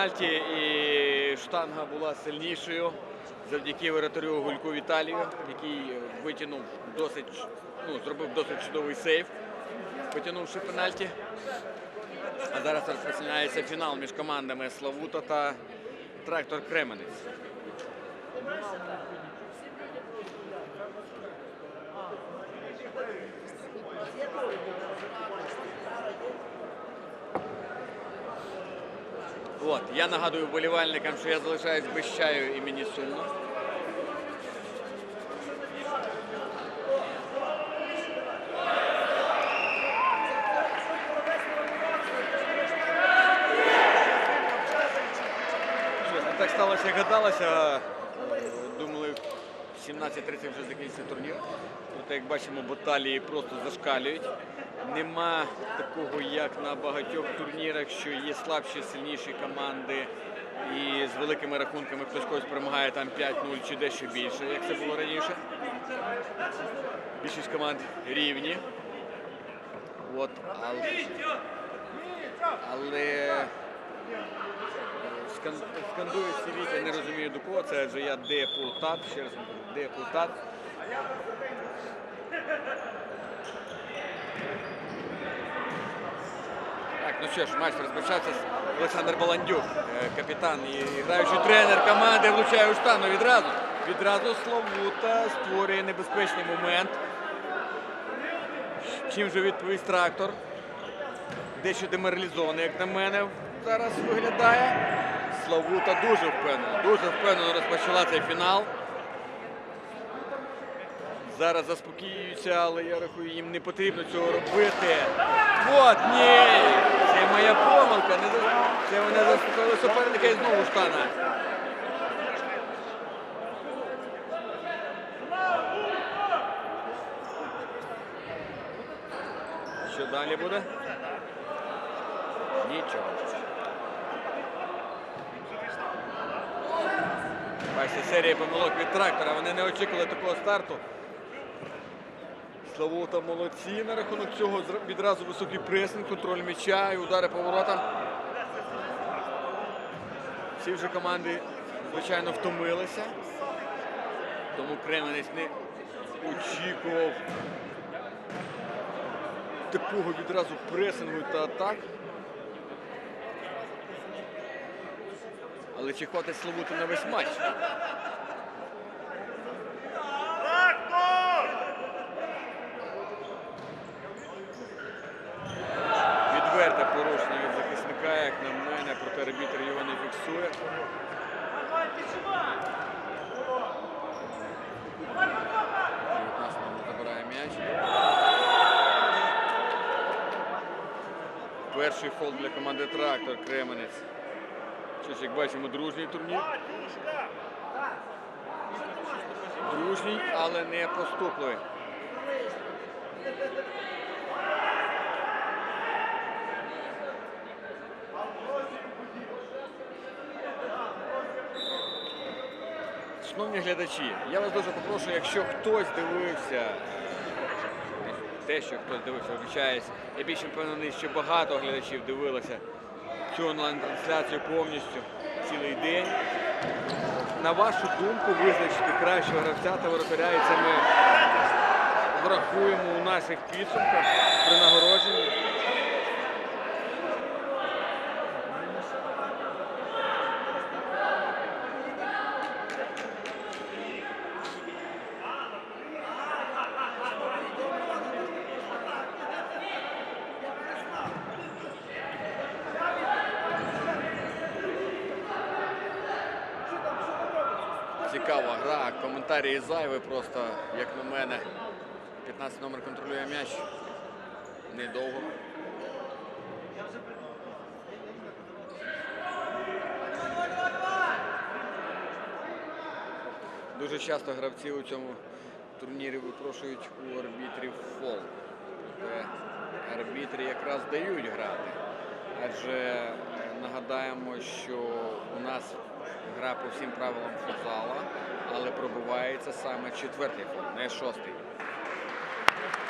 пенальті, і штанга була сильнішою завдяки воротарю Гульку Віталію, який витягнув досить, ну, зробив досить чудовий сейв, потягнувши пенальті. А зараз розпочинається фінал між командами Славута та Трактор Кременець. От, я нагадую вболівальникам, що я залишаюсь без чаю і мені сумно. Так сталося, як гадалося. Думали, в 17.30 вже закінчиться турнір. Проте, як бачимо, баталії просто зашкалюють. Нема такого, як на багатьох турнірах, що є слабші, сильніші команди. І з великими рахунками хтось когось перемагає там 5-0 чи дещо більше, як це було раніше. Більшість команд рівні. От, але, але е, скан- всі я не розумію до кого це, адже я депутат, ще раз депутат. Ну що ж, матч розпочався. Олександр Баландюк, е, капітан і граючий тренер команди влучає у штану відразу. Відразу Славута створює небезпечний момент. Чим же відповість трактор? Дещо деморалізований, як на мене, зараз виглядає. Славута дуже впевнено, дуже впевнено розпочала цей фінал. Зараз заспокоюються, але я рахую, їм не потрібно цього робити. От, ні! Моя помилка. Не Це вони заспокоїли суперника і знову штана. Що далі буде? Нічого. Бачите, серія помилок від трактора. Вони не очікували такого старту. Славута молодці на рахунок цього. Відразу високий пресинг, контроль м'яча і удари по воротам. Всі вже команди, звичайно, втомилися. Тому Кременець не очікував такого відразу пресингу та атак. Але чи хватить Славути на весь матч? Відверте порушення від захисника, як на мене, проте арбітр м'яч. Перший фол для команди Трактор Кременець. Що ж, як бачимо, дружній турнір. Дружній, але не поступливий. Шановні глядачі, я вас дуже попрошу, якщо хтось дивився, те, що хтось дивився, вибачаюсь, я більше впевнений, що багато глядачів дивилося цю онлайн-трансляцію повністю цілий день. На вашу думку, визначити кращого гравця та воротаря, і це ми врахуємо у наших підсумках при нагородженні. Цікава гра, коментарі зайві просто, як на мене. 15 номер контролює м'яч. Недовго. Дуже часто гравці у цьому турнірі випрошують у арбітрів фол. Проте арбітри якраз дають грати. Адже е, нагадаємо, що у нас гра по всім правилам футзала, але пробувається саме четвертий фол, не шостий.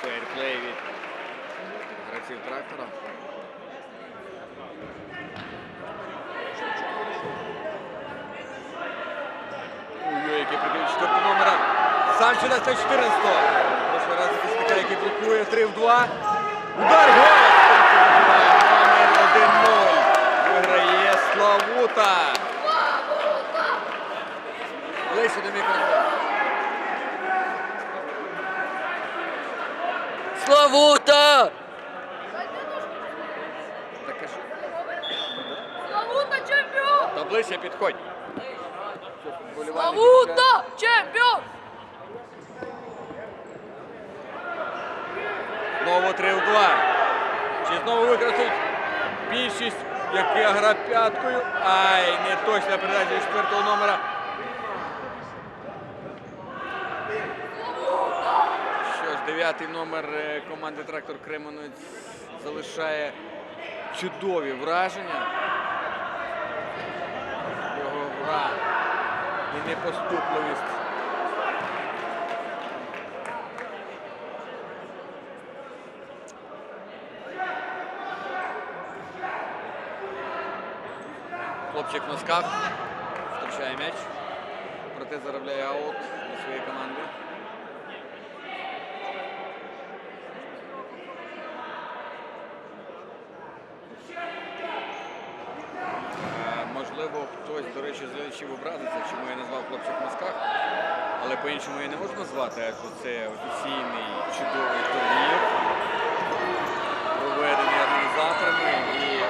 Фейрплей від гравців трактора. Ой, який прибіг четвертого номера. Санчина 114-го. Прошлий раз захисника, який блокує 3 в 2. Удар гол! Номер 1-0. Виграє Славута. Ближче до мікрофону. Славута! Так? Славута чемпіон! Та ближче підходь. Славута чемпіон! Знову 3 в 2. Чи знову використають більшість, яка гра п'яткою. Ай, не точна передача від четвертого номера. Що ж, дев'ятий номер е, команди Трактор Кременець залишає чудові враження. Його гра і непоступливість. Хлопчик в носках втрачає м'яч, проте заробляє аут для своєї команди. Е, Можливо, з глядачів образиться, чому я назвав хлопчик в носках, але по-іншому я не можу назвати, адже це офіційний чудовий турнір, проведений організаторами і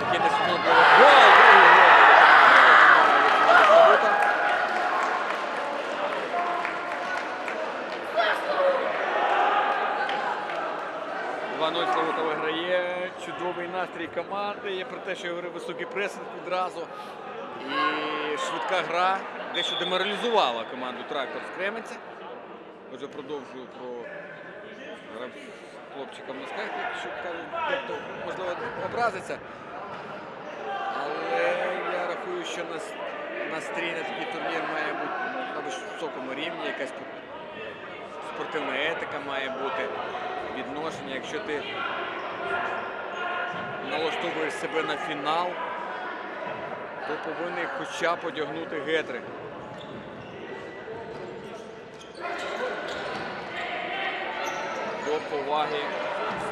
такий було гол! Славута. Виграє. Чудовий настрій команди. Є про те, що я говорив високий пресинг відразу. І швидка гра дещо деморалізувала команду Трактор з Кременця. Отже, продовжую про хлопчика в носках, якщо кажуть, можливо, образиться. Але я рахую, що настрій на такий турнір має бути на високому рівні, якась спортивна етика має бути, відношення. Якщо ти налаштовуєш себе на фінал, то повинен хоча б одягнути гетри. До поваги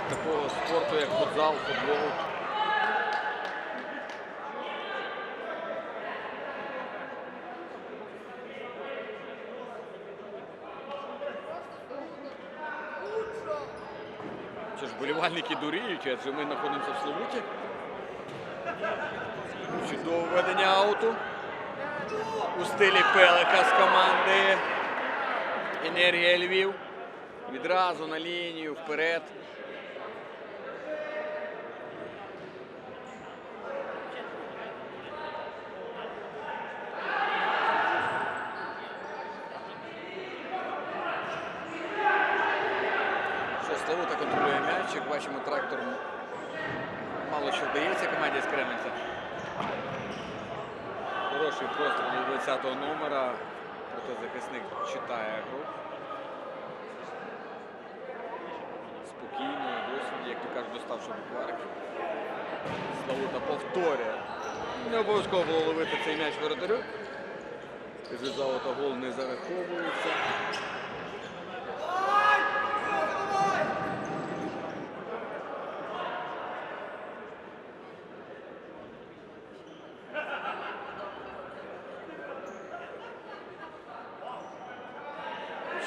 такого спорту, як футзал, футбол. Що ж, болівальники дуріють, адже ми знаходимося в Славуті. Чудове ведення ауту у стилі Пелика з команди Енергія Львів. Відразу на лінію вперед. Славута контролює м'яч, як бачимо, трактор мало що вдається команді з Кременця. Хороший простріл до 20-го номера, проте захисник читає гру. Спокійно, досвід, як то кажуть, доставши букварик. Славута повторює. Не обов'язково було ловити цей м'яч воротарю. Від та гол не зараховується.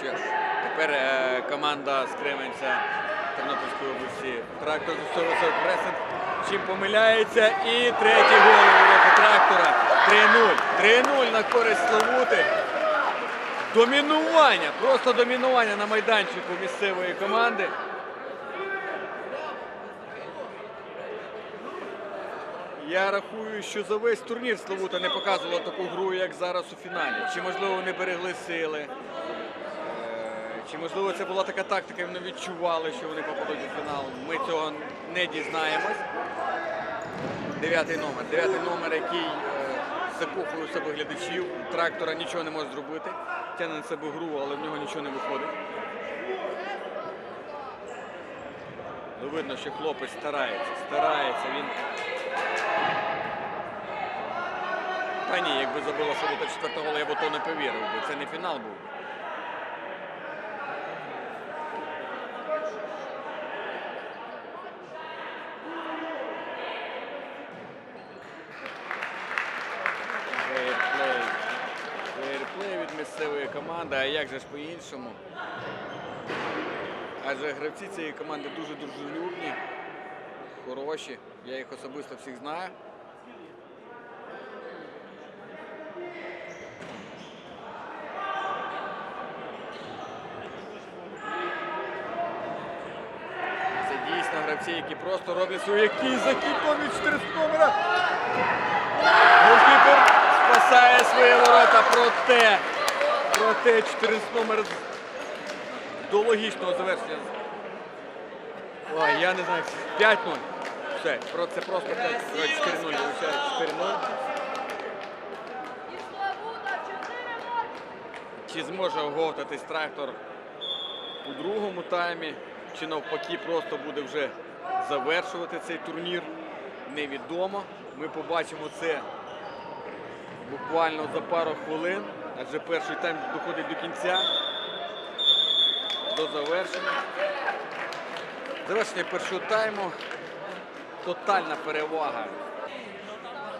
Що тепер е, команда з Тернопільської області трактор застосовує пресинг. Чим помиляється. І третій гол у трактора. 3-0. 3-0 на користь Славути. Домінування, просто домінування на майданчику місцевої команди. Я рахую, що за весь турнір Славута не показувала таку гру, як зараз у фіналі. Чи можливо вони берегли сили? Чи можливо це була така тактика, і вони відчували, що вони попадуть у фінал? Ми цього не дізнаємось. Дев'ятий номер. Дев'ятий номер, який е, закохує в себе глядачів. У Трактора нічого не може зробити. Тягне на себе гру, але в нього нічого не виходить. Ну, видно, що хлопець старається, старається. Він. Та ні, якби забила Славута четвертого гола, я б то не повірив, бо це не фінал був. Місцевої команди, а як же ж по-іншому? Адже гравці цієї команди дуже дружелюбні, хороші. Я їх особисто всіх знаю. Це дійсно гравці, які просто роблять свою який 400 номера. Голкіпер спасає свої ворота, проте, проте 400 номер до логічного завершення. Ой, я не знаю, 5-0. Все, про- це просто 5, 4-0, вибачаю, 4-0. І 4-0. Чи зможе оговтатись трактор у другому таймі, чи навпаки просто буде вже завершувати цей турнір, невідомо. Ми побачимо це буквально за пару хвилин, адже перший тайм доходить до кінця, до завершення. Завершення першого тайму. Тотальна перевага.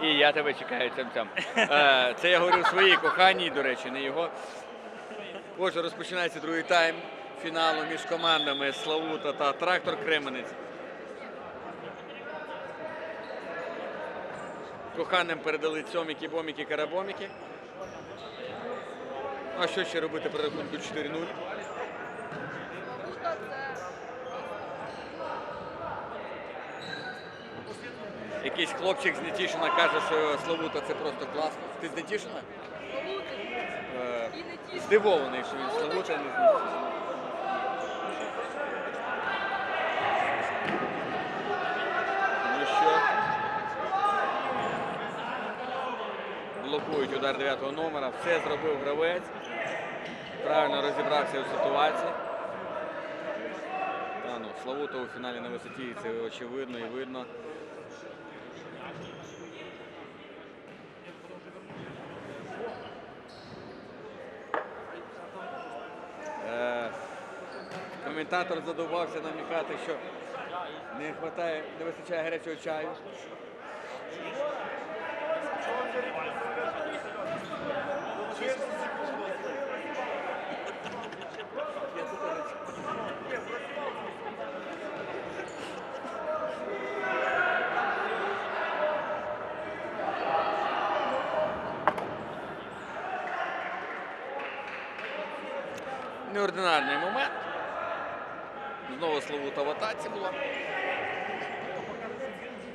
І я тебе чекаю цим там. Е, Це я говорив своїй коханій, до речі, не його. Отже, розпочинається другий тайм фіналу між командами Славута та Трактор Кременець. Коханим передали цьоміки, боміки, карабоміки. А що ще робити при рахунку 4-0? Якийсь хлопчик з Нетішина каже, що Славута це просто класно. Ти з Нетішина? Е. Здивований, що він Славута не з Ну що? Блокують удар 9 номера. Все зробив гравець. Правильно розібрався у ситуації. Та, ну, Славута у фіналі на висоті, це очевидно і видно. Е, Коментатор задовбався намікати, що не хватає, не вистачає гарячого чаю. Неординарний момент. Знову Славута в атаці була.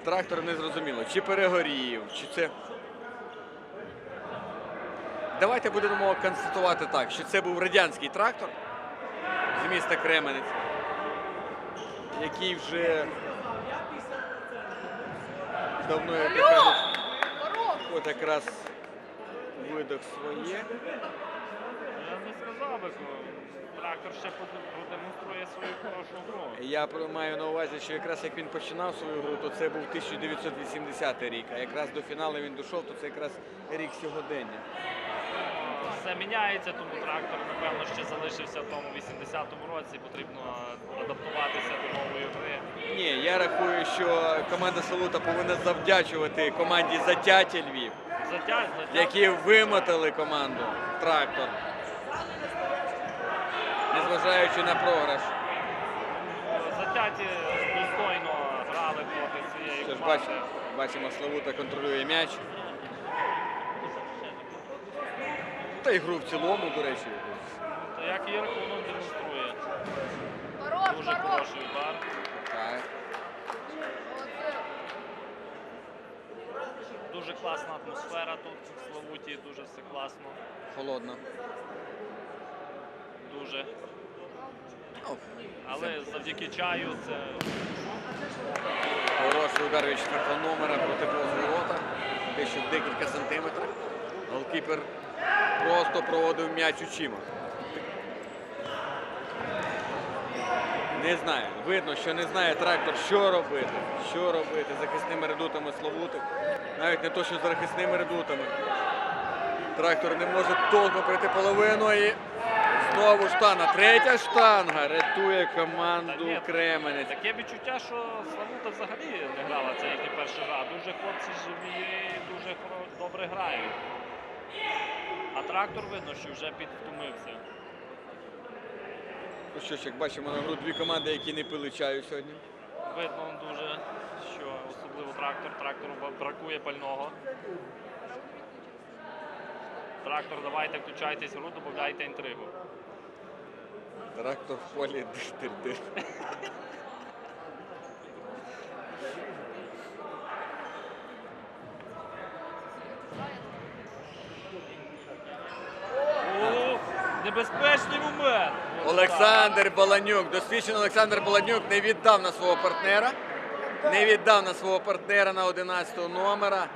Трактор не зрозуміло, чи перегорів, чи це. Давайте будемо констатувати так, що це був радянський трактор з міста Кременець, який вже давно, як кажуть, от якраз видох своє. Я не сказав би, трактор ще продемонструє свою хорошу гру. Я маю на увазі, що якраз як він починав свою гру, то це був 1980 рік. А якраз до фіналу він дійшов, то це якраз рік сьогодення. Все міняється, тому трактор, напевно, ще залишився в тому 80-му році. Потрібно адаптуватися до нової гри. Ні, я рахую, що команда Салута повинна завдячувати команді Затяття Львів, Затя... затя... які вимотали команду трактор. Незважаючи на програш. Затяті достойно грали проти цієї команди. бачимо, бачимо, Славута контролює м'яч. Та й гру в цілому, до речі. То як і рахунок демонструє. Дуже хороший удар. Так. Дуже класна атмосфера тут в Славуті, дуже все класно. Холодно. Дуже. Але завдяки чаю це Хороший удар від четвертого номера проти рота. Дещо декілька сантиметрів. Голкіпер просто проводив м'яч очима. Не знаю. Видно, що не знає трактор, що робити. Що робити захисними редутами Славути. Навіть не то, що з захисними редутами. Трактор не може толком пройти половину і знову штанга. Третя штанга рятує Та команду ні, Кременець. Таке відчуття, що Славута взагалі не грала. Це їхня перша гра. Дуже хлопці живі, дуже добре грають. А трактор видно, що вже підвтомився. Ну що ж, як бачимо на гру дві команди, які не пили чаю сьогодні. Видно дуже, що особливо трактор. Трактору бракує пального. Трактор, давайте включайтесь в гру, додайте інтригу. Трактор в полі дир-дир-дир. О, небезпечний момент. Олександр Баланюк, досвідчений Олександр Баланюк не віддав на свого партнера. Не віддав на свого партнера на 11 номера.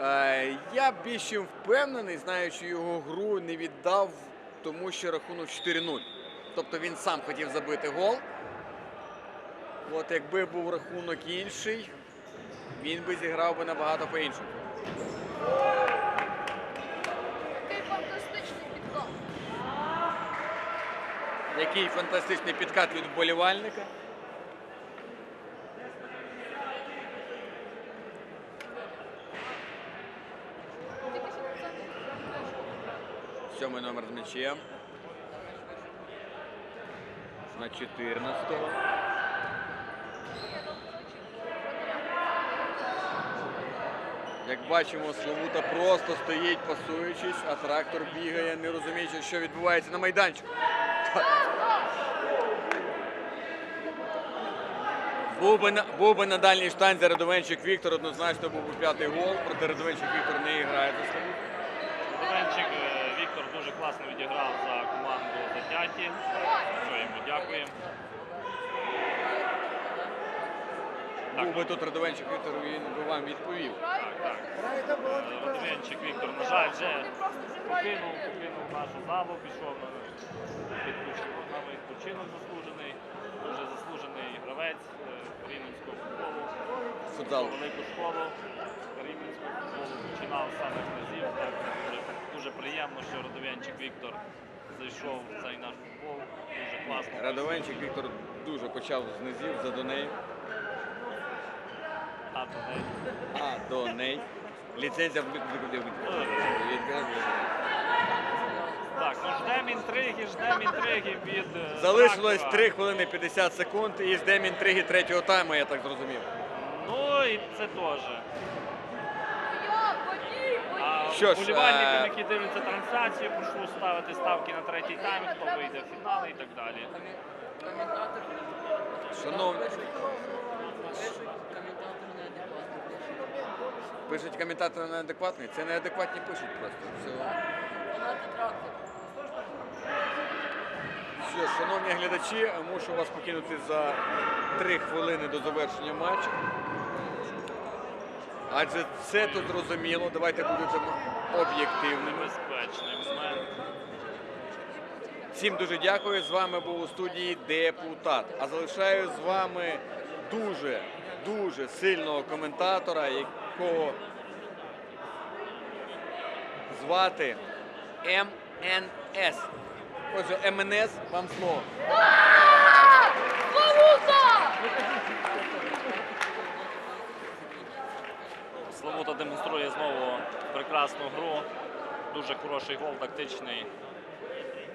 Е, Я більш впевнений, знаючи його гру, не віддав, тому що рахунок 4-0. Тобто він сам хотів забити гол. От якби був рахунок інший, він би зіграв би набагато по-іншому. Який фантастичний підкат. Який фантастичний підкат від вболівальника. Сьомий номер з м'ячем. На 14-го. Як бачимо, Славута просто стоїть, пасуючись, а трактор бігає, не розуміючи, що відбувається на майданчику. Був би, на, був би на дальній штанзі Радовенчик Віктор, однозначно був би п'ятий гол, проте Радовенчик Віктор не грає за Славуту. Богданчик е, Віктор дуже класно відіграв за команду Що йому дякуємо. Був би тут Радовенчик Віктор, він би вам відповів. так, так. Радовенчик Віктор, на жаль, вже покинув, покинув нашу залу, пішов на відпочинок, на відпочинок заслужений. Дуже заслужений гравець е, рівненського футболу. Футзал. Велику школу рівненського футболу починав з низів. Так, дуже, дуже приємно, що Радовенчик Віктор зайшов в цей наш футбол. Дуже класно. Радовенчик Віктор дуже почав з низів за Доней. А, то не. А Доней. Ліцензія в Так, ну ждемо інтриги, ждемо інтриги від. е, Залишилось трактора. 3 хвилини 50 секунд і ждемо інтриги третього тайму, я так зрозумів. Ну і це теж. Що ж, вболівальникам, е, які дивляться трансляцію, прошу ставити ставки на третій тайм, хто вийде в фінал і так далі. Шановні, пишуть коментатори неадекватний. Це неадекватні пишуть просто. Все. Ж, шановні глядачі, мушу вас покинути за 3 хвилини до завершення матчу. Адже все тут зрозуміло. Давайте будемо об'єктивними. Небезпечний момент. Всім дуже дякую. З вами був у студії депутат. А залишаю з вами дуже, дуже сильного коментатора, якого звати МНС. Отже, МНС, вам слово. Славута демонструє знову прекрасну гру. Дуже хороший гол, тактичний.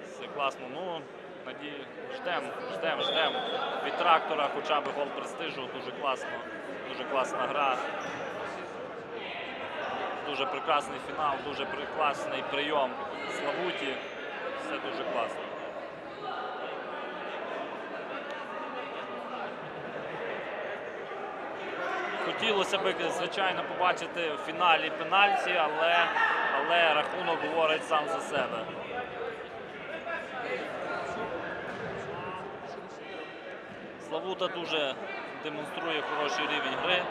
Все класно. Ну, надію, ждемо, ждемо, ждемо. Від трактора хоча б гол престижу. Дуже класно. Дуже класна гра. Дуже прекрасний фінал, дуже прекрасний прийом Славуті. Все дуже класно. Хотілося б, звичайно, побачити в фіналі пенальті, але, але рахунок говорить сам за себе. Славута дуже демонструє хороший рівень гри.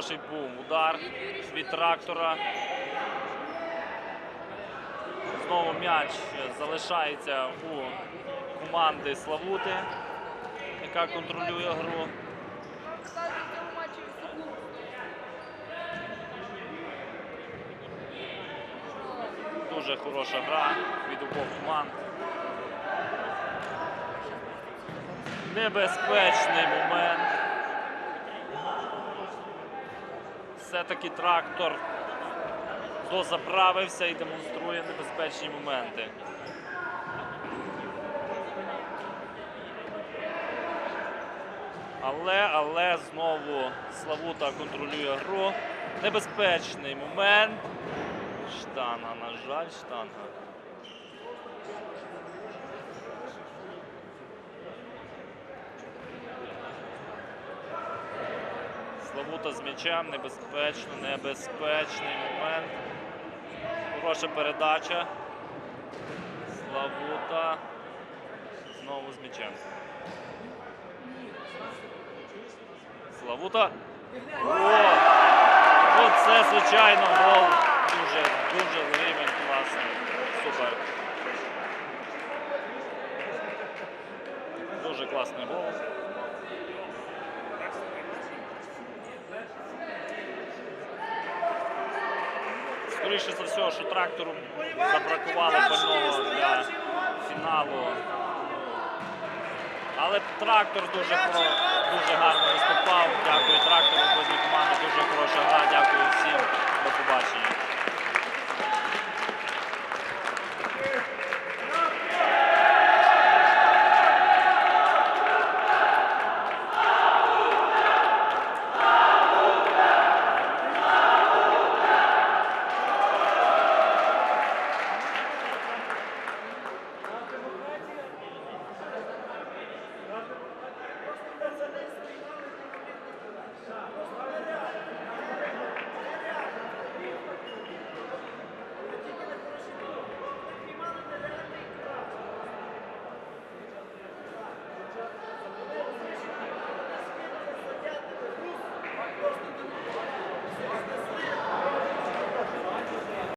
Хороший був удар від трактора. Знову м'яч залишається у команди Славути, яка контролює гру. Дуже хороша гра від обох команд. Небезпечний момент. Все-таки трактор дозаправився і демонструє небезпечні моменти. Але, але знову Славута контролює гру. Небезпечний момент. Штанга, на жаль, штанга. Славута з м'ячем, небезпечно, небезпечний момент. Хороша передача. Славута. Знову з м'ячем. Славута. О! Оце, звичайно, гол. Дуже, дуже рівень класний. Супер. Дуже класний гол. Скоріше за все, що трактору забракувало пального для фіналу. Але трактор дуже, дуже гарно виступав. Дякую трактору, обидві команди. Дуже хороша гра. Дякую всім. До побачення.